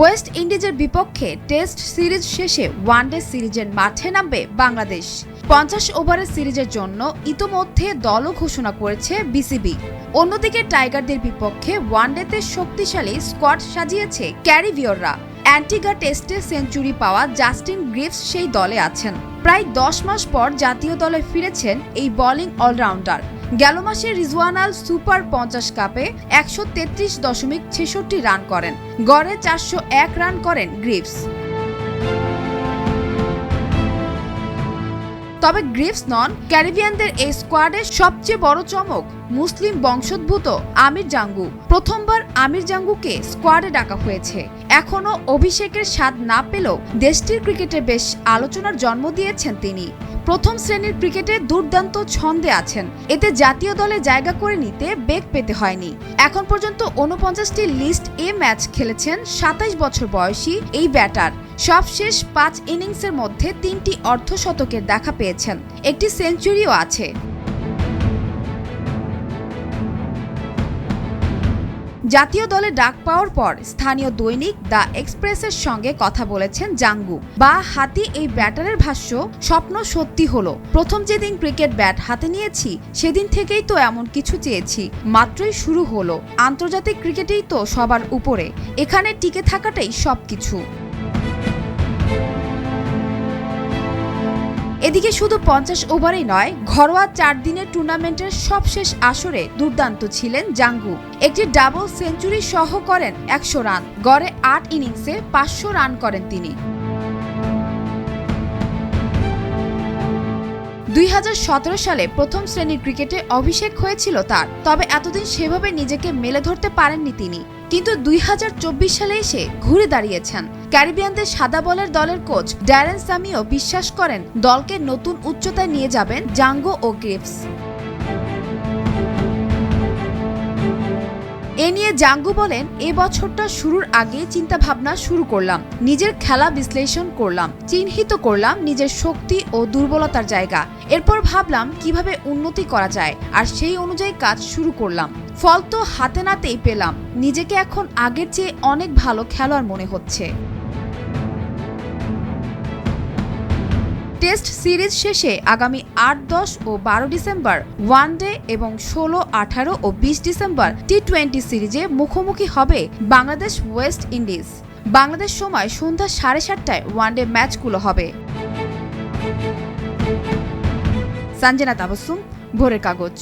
West ইন্ডিজের বিপক্ষে test series শেষে ওয়ানডে সিরিজের মাঠে নামবে বাংলাদেশ। পঞ্চাশ ওভারের সিরিজের জন্য ইতোমধ্যে দলও ঘোষণা করেছে বিসিবি। অন্যদিকে টাইগারদের বিপক্ষে ওয়ানডেতে শক্তিশালী স্কোয়াড সাজিয়েছে ক্যারিবিয়ররা। অ্যান্টিগা টেস্টে সেঞ্চুরি পাওয়া জাস্টিন গ্রিভস সেই দলে আছেন। প্রায় দশ মাস পর জাতীয় দলে ফিরেছেন এই বোলিং অলরাউন্ডার। গেল মাসে রিজওয়ানাল সুপার পঞ্চাশ কাপে একশো তেত্রিশ দশমিক ছেষট্টি রান করেন। গড়ে চারশো এক রান করেন গ্রিভস। তবে গ্রিভস নন, ক্যারিবিয়ানদের এই স্কোয়াডের সবচেয়ে বড় চমক মুসলিম বংশোদ্ভূত আমির জাঙ্গু। প্রথমবার আমির জাঙ্গুকে স্কোয়াডে ডাকা হয়েছে। এখনও অভিষেকের স্বাদ না পেলেও দেশটির ক্রিকেটে বেশ আলোচনার জন্ম দিয়েছেন তিনি। প্রথম শ্রেণির ক্রিকেটে দুর্দান্ত ছন্দে আছেন। এতে জাতীয় দলে জায়গা করে নিতে বেগ পেতে হয়নি। এখন পর্যন্ত উনপঞ্চাশটি লিস্ট এ ম্যাচ খেলেছেন সাতাইশ বছর বয়সী এই ব্যাটার। সবশেষ পাঁচ ইনিংসের মধ্যে তিনটি অর্ধশতকের দেখা পেয়েছেন। একটি সেঞ্চুরিও আছে। জাতীয় দলে ডাক পাওয়ার পর স্থানীয় দৈনিক দ্য এক্সপ্রেসের সঙ্গে কথা বলেছেন জাঙ্গু। বা হাতি এই ব্যাটারের ভাষ্য স্বপ্ন সত্যি হলো। প্রথম যেদিন ক্রিকেট ব্যাট হাতে নিয়েছি, সেদিন থেকেই তো এমন কিছু চেয়েছি। মাত্রই শুরু হলো। আন্তর্জাতিক ক্রিকেটেই তো সবার উপরে। এখানে টিকে থাকাটাই সবকিছু। এদিকে শুধু পঞ্চাশ ওভারেই নয়, ঘরোয়া চার দিনের টুর্নামেন্টের সবশেষ আসরে দুর্দান্ত ছিলেন জাঙ্গু। একটি ডাবল সেঞ্চুরি সহ করেন একশো রান, গড়ে আট ইনিংসে পাঁচশো রান করেন তিনি। দুই হাজার সতেরো সালে প্রথম শ্রেণির ক্রিকেটে অভিষেক হয়েছিল তার। তবে এতদিন সেভাবে নিজেকে মেলে ধরতে পারেননি তিনি। কিন্তু দুই হাজার চব্বিশ সালে এসে ঘুরে দাঁড়িয়েছেন। ক্যারিবিয়ানদের সাদা বলের দলের কোচ ড্যারেন সামিও বিশ্বাস করেন, দলকে নতুন উচ্চতায় নিয়ে যাবেন জাঙ্গো ও গ্রিপস এ নিয়ে জাঙ্গু বলেন, এ বছরটা শুরুর আগে চিন্তা ভাবনা শুরু করলাম, নিজের খেলা বিশ্লেষণ করলাম, চিহ্নিত করলাম নিজের শক্তি ও দুর্বলতার জায়গা। এরপর ভাবলাম কীভাবে উন্নতি করা যায় আর সেই অনুযায়ী কাজ শুরু করলাম। ফল তো হাতে নাতেই পেলাম, নিজেকে এখন আগের চেয়ে অনেক ভালো খেলোয়াড় মনে হচ্ছে। টেস্ট সিরিজ শেষে আগামী আট, দশ ও বারো ডিসেম্বর ওয়ান ডে এবং ষোলো, আঠারো ও বিশ ডিসেম্বর টি টোয়েন্টি সিরিজে মুখোমুখি হবে বাংলাদেশ ওয়েস্ট ইন্ডিজ। বাংলাদেশ সময় সন্ধ্যা সাড়ে সাতটায় ওয়ানডে ম্যাচগুলো হবে। সঞ্জনা তাবসুম, ভোরের কাগজ।